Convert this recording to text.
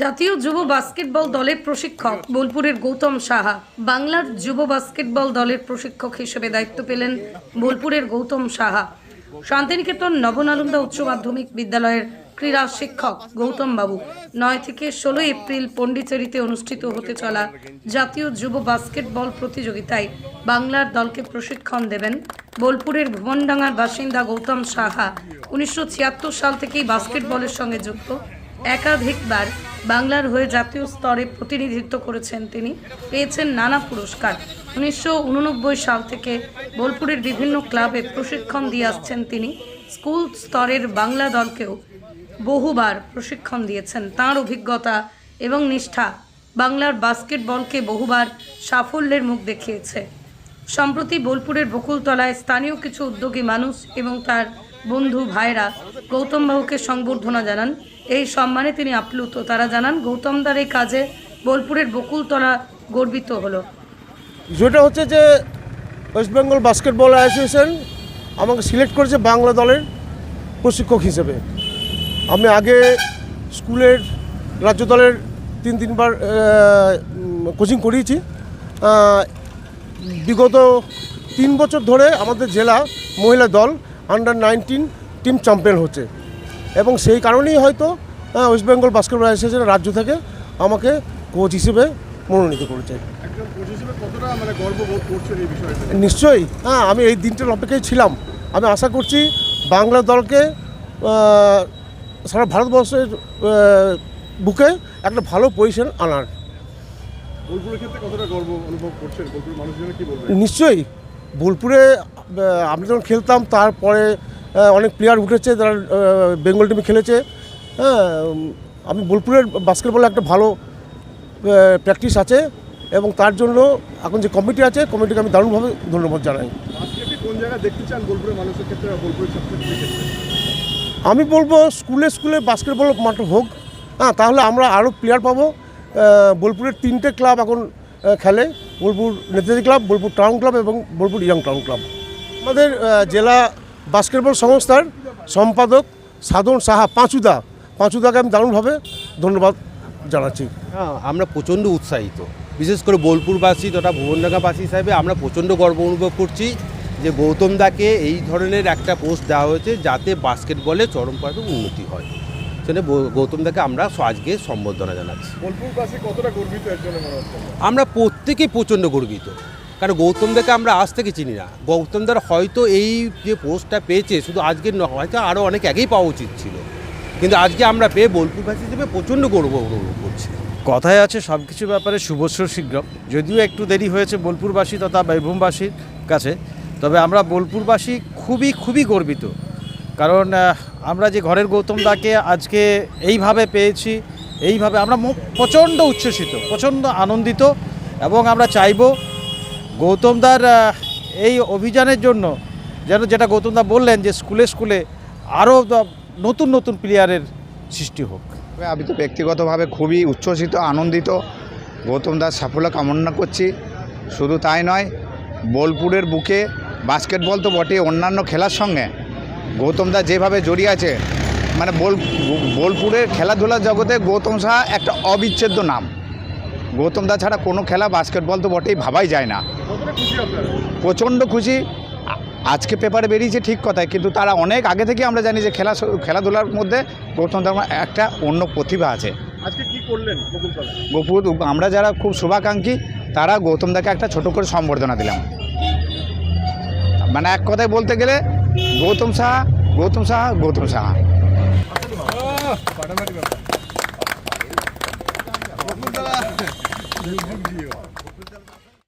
জাতীয় যুব বাস্কেটবল দলের প্রশিক্ষক বোলপুরের গৌতম সাহা, বাংলার যুব বাস্কেটবল দলের প্রশিক্ষক হিসেবে দায়িত্ব পেলেন বোলপুরের গৌতম সাহা। শান্তিনিকেতন নবনালন্দা উচ্চ মাধ্যমিক বিদ্যালয়ের ক্রীড়া শিক্ষক গৌতম বাবু নয় থেকে ষোলো এপ্রিল পণ্ডিচেরিতে অনুষ্ঠিত হতে চলা জাতীয় যুব বাস্কেটবল প্রতিযোগিতায় বাংলার দলকে প্রশিক্ষণ দেবেন বোলপুরের ভুবনডাঙ্গার বাসিন্দা গৌতম সাহা। উনিশশো ছিয়াত্তর সাল থেকেই বাস্কেটবলের সঙ্গে যুক্ত। একাধিকবার বাংলার হয়ে জাতীয় স্তরে প্রতিনিধিত্ব করেছেন তিনি। পেয়েছেন নানা পুরস্কার। উনিশশো উননব্বই সাল থেকে বোলপুরের বিভিন্ন ক্লাবে প্রশিক্ষণ দিয়ে আসছেন তিনি। স্কুল স্তরের বাংলা দলকেও বহুবার প্রশিক্ষণ দিয়েছেন। তার অভিজ্ঞতা এবং নিষ্ঠা বাংলার বাস্কেটবলকে বহুবার সাফল্যের মুখ দেখিয়েছে। সম্প্রতি বোলপুরের বকুলতলায় স্থানীয় কিছু উদ্যোগী মানুষ এবং তার বন্ধু ভাইরা, গৌতম বাবুকে সংবর্ধনা জানান। এই সম্মানে তিনি আপ্লুত। তারা জানান গৌতমদার এই কাজে বোলপুরের বকুলতলা গর্বিত হলো। যেটা হচ্ছে যে ওয়েস্ট বেঙ্গল বাস্কেটবল অ্যাসোসিয়েশন আমাকে সিলেক্ট করেছে বাংলা দলের প্রশিক্ষক হিসেবে। আমি আগে স্কুলের রাজ্য দলের তিন, তিনবার কোচিং করিয়েছি। বিগত তিন বছর ধরে আমাদের জেলা মহিলা দল আন্ডার নাইনটিন টিম চ্যাম্পিয়ন হচ্ছে। এবং সেই কারণেই হয়তো ওয়েস্ট বেঙ্গল বাস্কেটবল অ্যাসোসিয়েশন রাজ্য থেকে আমাকে কোচ হিসেবে মনোনীত করেছে। মানে নিশ্চয়ই হ্যাঁ আমি এই দিনটার অপেক্ষায় ছিলাম। আমি আশা করছি বাংলা দলকে সারা ভারতবর্ষের বুকে একটা ভালো পজিশন আনার। বোলপুরের ক্ষেত্রে কতটা গর্ব অনুভব করছেন? বোলপুরের মানুষজন কি বলবেন? নিশ্চয়ই বোলপুরে আমি যখন খেলতাম তারপরে অনেক প্লেয়ার উঠেছে যারা বেঙ্গল টিমে খেলেছে। হ্যাঁ আমি বোলপুরের বাস্কেটবলে একটা ভালো প্র্যাকটিস আছে এবং তার জন্য এখন যে কমিটি আছে কমিটিকে আমি দারুণভাবে ধন্যবাদ জানাই। আমি বলব স্কুলে স্কুলে বাস্কেটবল মাঠ হোক। হ্যাঁ তাহলে আমরা আরও প্লেয়ার পাবো। বোলপুরের তিনটে ক্লাব এখন খেলে। Bolpur Netaji club Bolpur town club এবং বোলপুর ইয়াং টাউন ক্লাব আমাদের জেলা বাস্কেটবল সংস্থার সম্পাদক সাধন সাহা পাঁচুদা। পাঁচুদাকে আমি দারুণভাবে ধন্যবাদ জানাচ্ছি। হ্যাঁ আমরা প্রচণ্ড উৎসাহিত। বিশেষ করে বোলপুরবাসী তথা ভুবনডাঙ্গাবাসী হিসাবে আমরা প্রচণ্ড গর্ব অনুভব করছি যে গৌতম দাকে এই ধরনের একটা পোস্ট দেওয়া হয়েছে যাতে বাস্কেটবলে চরমভাবে উন্নতি হয়। সেখানে বৌ- গৌতম দাকে আমরা আজকে সম্বর্ধনা জানাচ্ছি। বোলপুরবাসী কতটা গর্বিত এর জন্য হচ্ছে? আমরা প্রত্যেকেই প্রচণ্ড গর্বিত। কারণ গৌতম দাকে আমরা আজ থেকে চিনি না। গৌতম দার হয়তো এই যে পোস্টটা পেয়েছে, শুধু আজকের নয়, হয়তো আরও অনেক আগেই পাওয়া উচিত ছিল। কিন্তু আজকে আমরা পেয়ে বোলপুরবাসী হিসেবে প্রচণ্ড গর্ব অনুভব করছি। কথায় আছে সব কিছু ব্যাপারে শুভস্য শীঘ্র যদিও একটু দেরি হয়েছে বোলপুরবাসী তথা বীরভূমবাসীর কাছে, তবে আমরা বোলপুরবাসী খুবই খুবই গর্বিত। কারণ আমরা যে ঘরের গৌতম দাকে আজকে এইভাবে পেয়েছি, এইভাবে আমরা প্রচণ্ড উচ্ছ্বসিত, প্রচণ্ড আনন্দিত, এবং আমরা চাইব গৌতমদার এই অভিযানের জন্য যেন যেটা গৌতমদা বললেন যে স্কুলে স্কুলে আরও নতুন নতুন প্লেয়ারের সৃষ্টি হোক। আমি তো ব্যক্তিগতভাবে খুবই উচ্ছ্বসিত, আনন্দিত। গৌতম দাস সাফল্য কামনা করছি। শুধু তাই নয়, বোলপুরের বুকে বাস্কেটবল তো বটে অন্যান্য খেলার সঙ্গে। গৌতম দা যেভাবে জড়িয়ে আছে মানে বোল, বোলপুরের খেলাধুলার জগতে গৌতম সাহা একটা অবিচ্ছেদ্য নাম। গৌতম দা ছাড়া কোনো খেলা বাস্কেটবল তো বটেই ভাবাই যায় না। প্রচণ্ড খুশি। আজকে পেপারে বেরিয়েছে ঠিক কথাই কিন্তু তারা অনেক আগে থেকে আমরা জানি যে খেলা খেলাধুলার মধ্যে গৌতম দার একটা অন্য প্রতিভা আছে। আজকে কি করলেন গোপুর আমরা যারা খুব শুভাকাঙ্ক্ষী তারা গৌতম দাকে একটা ছোট করে সম্বর্ধনা দিলাম। মানে এক কথায় বলতে গেলে গৌতম সাহা গৌতম সাহা গৌতম সাহা। ব্যাপার। বকুলতলা